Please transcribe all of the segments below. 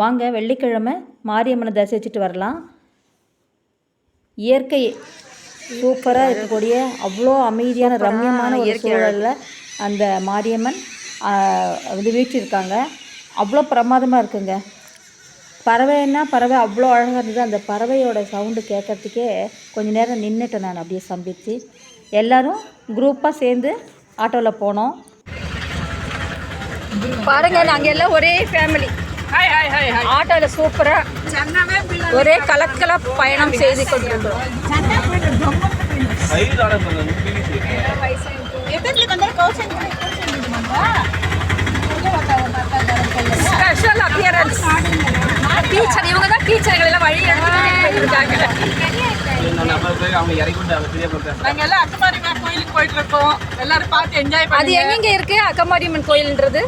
வாங்க வெள்ளிக்கிழமை மாரியம்மனை தரிசிச்சுட்டு வரலாம். இயற்கை சூப்பராக இருக்கக்கூடிய அவ்வளோ அமைதியான ரம்மியமான ஒரு சூழலில் அந்த மாரியம்மன் வந்து வீற்றிருக்காங்க அவ்வளோ பிரமாதமாக இருக்குங்க. பறவைன்னா பறவை அவ்வளோ அழகாக இருந்தது. அந்த பறவையோட சவுண்டு கேட்கறதுக்கே கொஞ்ச நேரம் நின்றுட்டேன் நான் அப்படியே சம்பிச்சு. எல்லாரும் குரூப்பாக சேர்ந்து ஆட்டோவில் போனோம். பாருங்க நாங்கள் எல்லாம் ஒரே ஃபேமிலி ஆட்டோல சூப்பரா ஒரே கலக்கல பயணம் செய்து கொண்டிருக்கிறோம் ஸ்பெஷல் அப்பியரன்ஸ் டீச்சர் இவங்க தான் டீச்சர்கள் எல்லாம் வழி இருக்காங்க போயிட்டு இருக்கோம். எல்லாரும் பார்த்து என்ஜாய் அது எங்க இருக்கு அக்கமாரியம்மன் கோயில்ன்றது?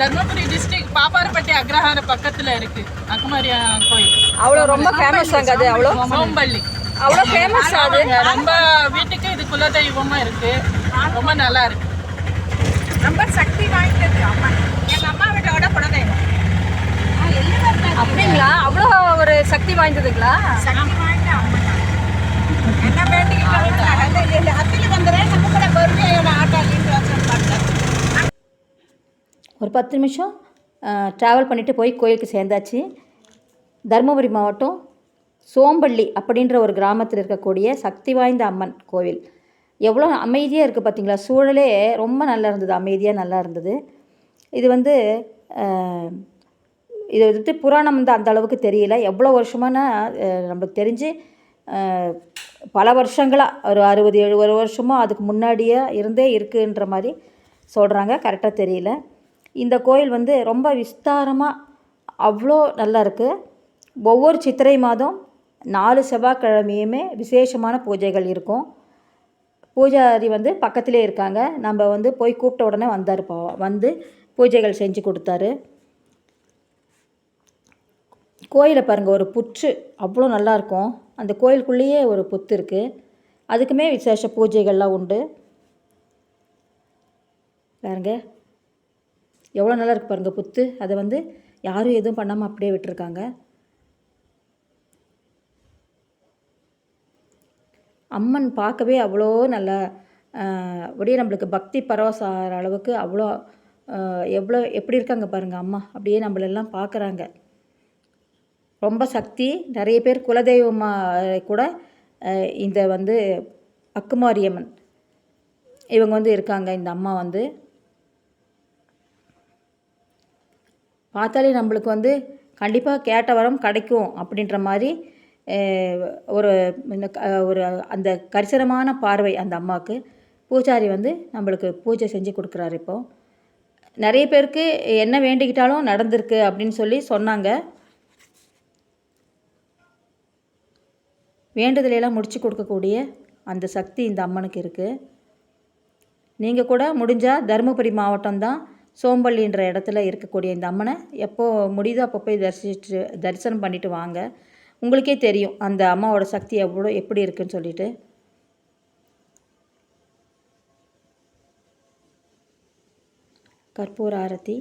தர்மபுரி டிஸ்ட்ரிக்ட் பாப்பாரப்பட்டி அக்ரஹார பக்கத்துல இருக்கு. அக்குமாரியா கோயில். அவ்வளோ ரொம்ப ஃபேமஸ் அங்க அது அவ்வளோ? சோம்பள்ளி அவ்வளோ ஃபேமஸ் அது? ரொம்ப வீட்டுக்கு இது குலதெய்வமா இருக்கு. ரொம்ப நல்லா இருக்கு. ரொம்ப சக்தி வாய்ந்தது அம்மா. எங்க அம்மா வீட்டோட குலதெய்வம். அப்படிங்களா? அவ்வளோ ஒரு சக்தி வாய்ந்ததுங்களா? சக்தி வாய்ந்த அம்மா என்ன வேண்டிக்கிட்டாங்க அத்தில் வந்துடுறேன். நம்ம கூட பொறுமையோட ஆட்டோ லீட்டு ஒரு பத்து நிமிஷம். ட்ராவல் பண்ணிவிட்டு போய் கோயிலுக்கு சேர்ந்தாச்சு. தருமபுரி மாவட்டம் சோம்பள்ளி அப்படின்ற ஒரு கிராமத்தில் இருக்கக்கூடிய சக்தி வாய்ந்த அம்மன் கோவில். எவ்வளோ அமைதியாக இருக்குது பார்த்தீங்களா? சூழலே ரொம்ப நல்லா இருந்தது. அமைதியாக நல்லா இருந்தது. இது வந்து இது வந்துட்டு புராணம் வந்து அந்த அளவுக்கு தெரியல. எவ்வளோ வருஷமானா நம்மளுக்கு தெரிஞ்சு பல வருஷங்களாக ஒரு அறுபது எழுபது வருஷமோ அதுக்கு முன்னாடியே இருந்தே இருக்குன்ற மாதிரி சொல்கிறாங்க கரெக்டாக தெரியல. இந்த கோயில் வந்து ரொம்ப விஸ்தாரமாக அவ்வளோ நல்லா இருக்குது ஒவ்வொரு சித்திரை மாதம் நாலு செவ்வாய்க்கிழமையுமே விசேஷமான பூஜைகள் இருக்கும். பூஜாரி வந்து பக்கத்திலே இருக்காங்க. நம்ம வந்து போய் கூப்பிட்ட உடனே வந்தார் பா வந்து பூஜைகள் செஞ்சு கொடுத்தாரு. கோயிலை பாருங்கள் ஒரு புற்று. அவ்வளோ நல்லா இருக்கும். அந்த கோயிலுக்குள்ளேயே ஒரு புத்து இருக்குது அதுக்குமே விசேஷ பூஜைகள்லாம் உண்டு. பாருங்கள் எவ்வளோ நல்லா இருக்கு பாருங்கள் புத்து. அதை வந்து யாரும் எதுவும் பண்ணாமல் அப்படியே விட்டுருக்காங்க. அம்மன் பார்க்கவே அவ்வளோ நல்லா அப்படியே நம்மளுக்கு பக்தி பரவசம் அளவுக்கு அவ்வளோ எவ்வளோ எப்படி இருக்காங்க பாருங்கள் அம்மா. அப்படியே நம்மளெல்லாம் பார்க்குறாங்க. ரொம்ப சக்தி. நிறைய பேர் குலதெய்வமாக கூட இந்த வந்து அக்குமாரியம்மன். இவங்க வந்து இருக்காங்க இந்த அம்மா வந்து. பார்த்தாலே நம்மளுக்கு வந்து கண்டிப்பாக கேட்ட வரம் கிடைக்கும் அப்படின்ற மாதிரி ஒரு இந்த ஒரு அந்த கரிசனமான பார்வை அந்த அம்மாவுக்கு. பூஜாரி வந்து நம்மளுக்கு பூஜை செஞ்சு கொடுக்குறாரு இப்போ. நிறைய பேருக்கு என்ன வேண்டிக்கிட்டாலும் நடந்திருக்கு அப்படின்னு சொல்லி சொன்னாங்க. வேண்டுதலையெல்லாம் முடிச்சு கொடுக்கக்கூடிய அந்த சக்தி இந்த அம்மனுக்கு இருக்குது நீங்கள் கூட முடிஞ்சால் தருமபுரி மாவட்டம் தான் சோம்பள்ளின்ற இடத்துல இருக்கக்கூடிய இந்த அம்மனை எப்போது முடியுதோ அப்போ போய் தரிசிச்சு தரிசனம் பண்ணிட்டு வாங்க. உங்களுக்கே தெரியும் அந்த அம்மாவோட சக்தி எவ்வளோ எப்படி இருக்குன்னு சொல்லிட்டு. கற்பூர ஆரத்தி.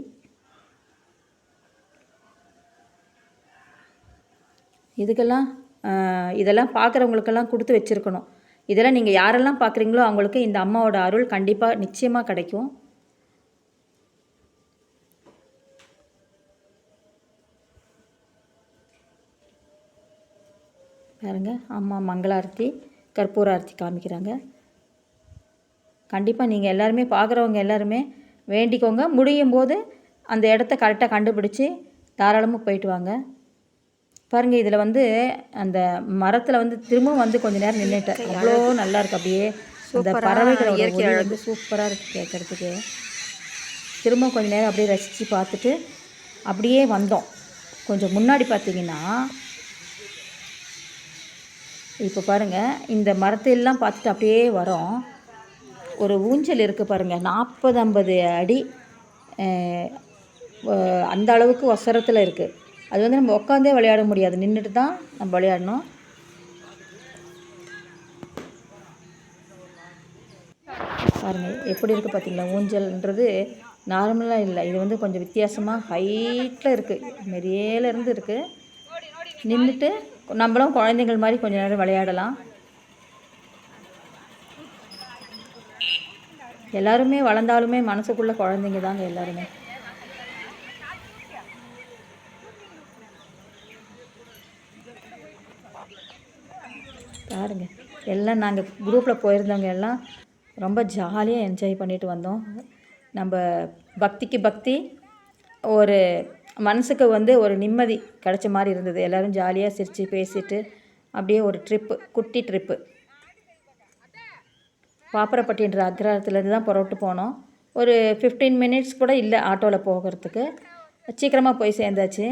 இதுக்கெல்லாம் இதெல்லாம் பார்க்குறவங்களுக்கெல்லாம் கொடுத்து வச்சுருக்கணும். இதெல்லாம் நீங்கள் யாரெல்லாம் பார்க்குறீங்களோ அவங்களுக்கு இந்த அம்மாவோட அருள் கண்டிப்பாக நிச்சயமாக கிடைக்கும். பாருங்க. அம்மா மங்களாரத்தி கற்பூர ஆரத்தி காமிக்கிறாங்க. கண்டிப்பாக நீங்கள் எல்லாருமே பார்க்குறவங்க எல்லாருமே வேண்டிக்கோங்க. முடியும் போது அந்த இடத்த கரெக்டாக கண்டுபிடிச்சி தாராளமாக போயிட்டு வாங்க. பாருங்கள் இதில் வந்து அந்த மரத்தில் வந்து திரும்பவும் வந்து கொஞ்ச நேரம் நின்றுட்டேன் அவ்வளோ நல்லா இருக்கு அப்படியே. அந்த பறவைகளோட ஒலி வந்து சூப்பராக இருக்குது கேட்குறதுக்கு திரும்ப கொஞ்ச நேரம் அப்படியே ரசித்து பார்த்துட்டு அப்படியே வந்தோம். கொஞ்சம் முன்னாடி பார்த்தீங்கன்னா இப்போ பாருங்கள் இந்த மரத்தையெல்லாம் பார்த்துட்டு அப்படியே வரோம். ஒரு ஊஞ்சல் இருக்குது பாருங்கள் நாற்பது ஐம்பது அடி அந்த அளவுக்கு ஒசரத்தில் இருக்குது அது வந்து நம்ம உட்காந்தே விளையாட முடியாது. நின்றுட்டு தான் நம்ம விளையாடணும். பாருங்கள் எப்படி இருக்குது பார்த்தீங்களா ஊஞ்சல்ன்றது நார்மலாக இல்லை. இது வந்து கொஞ்சம் வித்தியாசமாக ஹைட்டில் இருக்குது மெரியேலேருந்து இருக்குது நின்றுட்டு நம்மளும் குழந்தைங்கள் மாதிரி கொஞ்ச நேரம் விளையாடலாம். எல்லாருமே வளர்ந்தாலுமே மனசுக்குள்ளே குழந்தைங்க தாங்க எல்லாருமே. பாருங்க எல்லாம் நாங்கள் குரூப்பில் போயிருந்தவங்க எல்லாம் ரொம்ப ஜாலியாக என்ஜாய் பண்ணிட்டு வந்தோம். நம்ம பக்திக்கு பக்தி ஒரு மனசுக்கு வந்து ஒரு நிம்மதி கிடைச்ச மாதிரி இருந்தது. எல்லோரும் ஜாலியாக சிரித்து பேசிட்டு அப்படியே ஒரு ட்ரிப்பு குட்டி ட்ரிப்பு பாப்பரப்பட்டின்ற அக்ரஹாரத்துலேருந்து தான் புறப்பட்டு போனோம். ஒரு ஃபிஃப்டீன் மினிட்ஸ் கூட இல்லை ஆட்டோவில் போகிறதுக்கு. சீக்கிரமாக போய் சேர்ந்தாச்சு.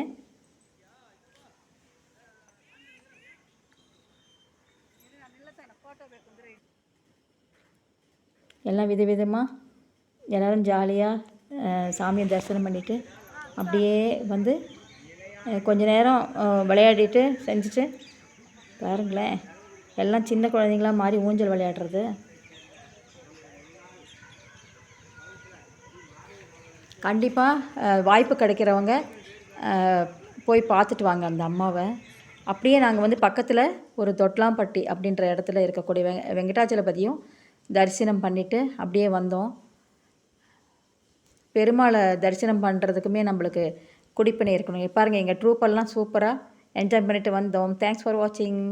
எல்லாம் விதவிதமாக எல்லோரும் ஜாலியாக சாமியை தரிசனம் பண்ணிவிட்டு அப்படியே வந்து கொஞ்ச நேரம் விளையாடிட்டு செஞ்சுட்டு பாருங்களேன். எல்லாம் சின்ன குழந்தைங்களா மாறி ஊஞ்சல் விளையாடுறது. கண்டிப்பாக வாய்ப்பு கிடைக்கிறவங்க போய் பார்த்துட்டு வாங்க அந்த அம்மாவை. அப்படியே நாங்கள் வந்து பக்கத்தில் ஒரு தொட்லாம்பட்டி அப்படின்ற இடத்துல இருக்கக்கூடிய வெங்க வெங்கடாச்சலபதியும் தரிசனம் பண்ணிவிட்டு அப்படியே வந்தோம். பெருமாளை தரிசனம் பண்ணுறதுக்குமே நம்மளுக்கு குடிப்பனை இருக்கணும். பாருங்கள் எங்கள் ட்ரூப்பெல்லாம் சூப்பராக என்ஜாய் பண்ணிட்டு வந்தோம். தேங்க்ஸ் ஃபார் வாட்சிங்